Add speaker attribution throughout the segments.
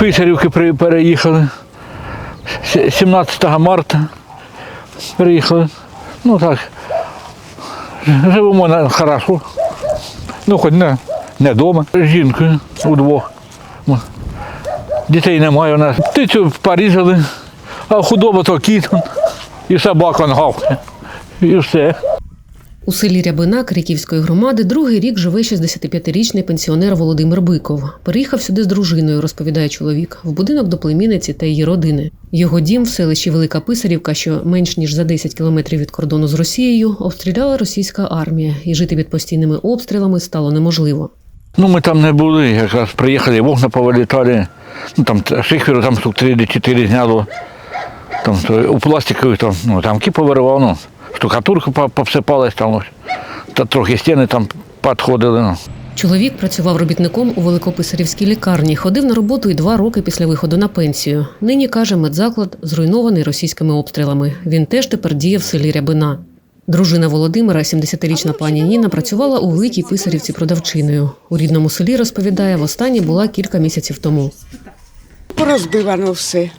Speaker 1: Писарівки переїхали. 17 марта приїхали. Ну так. Живемо на хорошо. Ну, хоч не, не вдома. З жінкою удвох. Дітей немає у нас. Птицю порізали, а худоба то кіт і собака гавкає. І все.
Speaker 2: У селі Рябина Криківської громади другий рік живе 65-річний пенсіонер Володимир Биков. Переїхав сюди з дружиною, розповідає чоловік, в будинок до племінниці та її родини. Його дім в селищі Велика Писарівка, що менш ніж за 10 кілометрів від кордону з Росією, обстріляла російська армія, і жити під постійними обстрілами стало неможливо.
Speaker 1: Ну, ми там не були, якраз приїхали, вогна повилітали. Ну, там шиферу там штук 3 4 зняло. Там, у пластикових там, ну, там ну, штукатурка по- попсипалась, там, та трохи стіни там підходили. Ну.
Speaker 2: Чоловік працював робітником у Великописарівській лікарні, ходив на роботу і два роки після виходу на пенсію. Нині каже, медзаклад зруйнований російськими обстрілами. Він теж тепер діє в селі Рябина. Дружина Володимира, 70-річна пані Ніна, працювала у великій писарівці продавчиною. У рідному селі розповідає, востаннє була кілька місяців тому.
Speaker 3: Порозбивано все.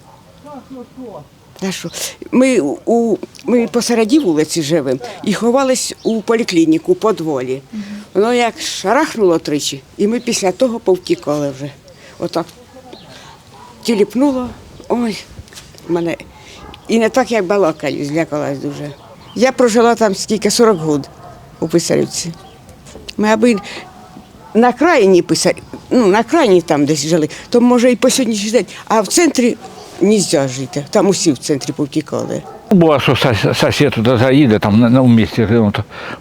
Speaker 3: Та? Ми, у, ми посереді вулиці живемо і ховались у поліклініку по дволі. Воно як шарахнуло тричі, і ми після того повтікали вже. Отак тіліпнуло. Ой, мене. І не так, як балакаю, злякалась дуже. Я прожила там скільки 40 років у Писарівці. Ми аби на крайній писар, ну на крайній там десь жили, то може і по сьогоднішній день, а в центрі не можна жити. Там усі в центрі повтікали.
Speaker 1: Буває, що сос- сусід туди заїде, там на, на місці, ну,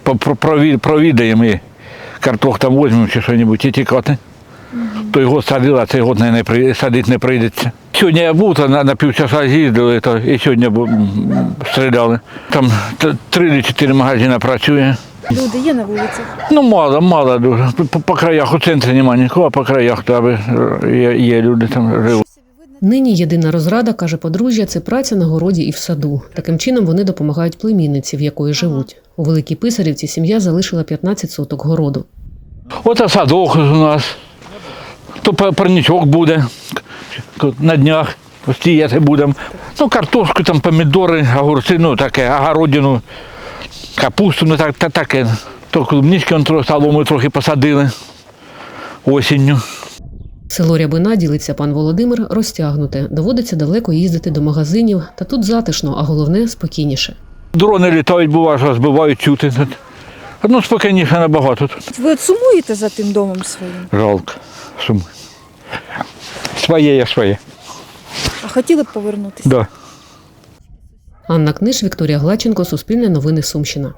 Speaker 1: то провідаємо і картох там візьмемо чи що-небудь і тікати. Той год садили, а цей год не, при- садити не прийдеться. Сьогодні я був, то на, на півчаса з'їздили, то і сьогодні м, стріляли. Там три чи чотири магазини працює.
Speaker 4: Люди є на вулицях.
Speaker 1: Ну, мало, мало дуже. По, по краях у центрі немає нікого, а по краях там е, є, є люди там живуть.
Speaker 2: Нині єдина розрада, каже подружжя, це праця на городі і в саду. Таким чином вони допомагають племінниці, в якої живуть. У Великій Писарівці сім'я залишила 15 соток городу.
Speaker 1: Оце садок у нас. То парничок буде на днях. Стіяти будемо. Ну, картошку, там, помідори, огурці, ну таке, огородину, капусту, ну так, та, таке. То клубнички он трохи солому трохи посадили осінню.
Speaker 2: Село Рябина, ділиться пан Володимир, розтягнуте. Доводиться далеко їздити до магазинів, та тут затишно, а головне спокійніше.
Speaker 1: Дрони літають, буває, що збивають чути. Ну, спокійніше набагато тут.
Speaker 4: Ви от сумуєте за тим домом своїм?
Speaker 1: Жалко. Сум. Своє є своє.
Speaker 4: А хотіли б повернутися?
Speaker 1: Да.
Speaker 2: Анна Книж, Вікторія Глаченко, Суспільне новини Сумщина.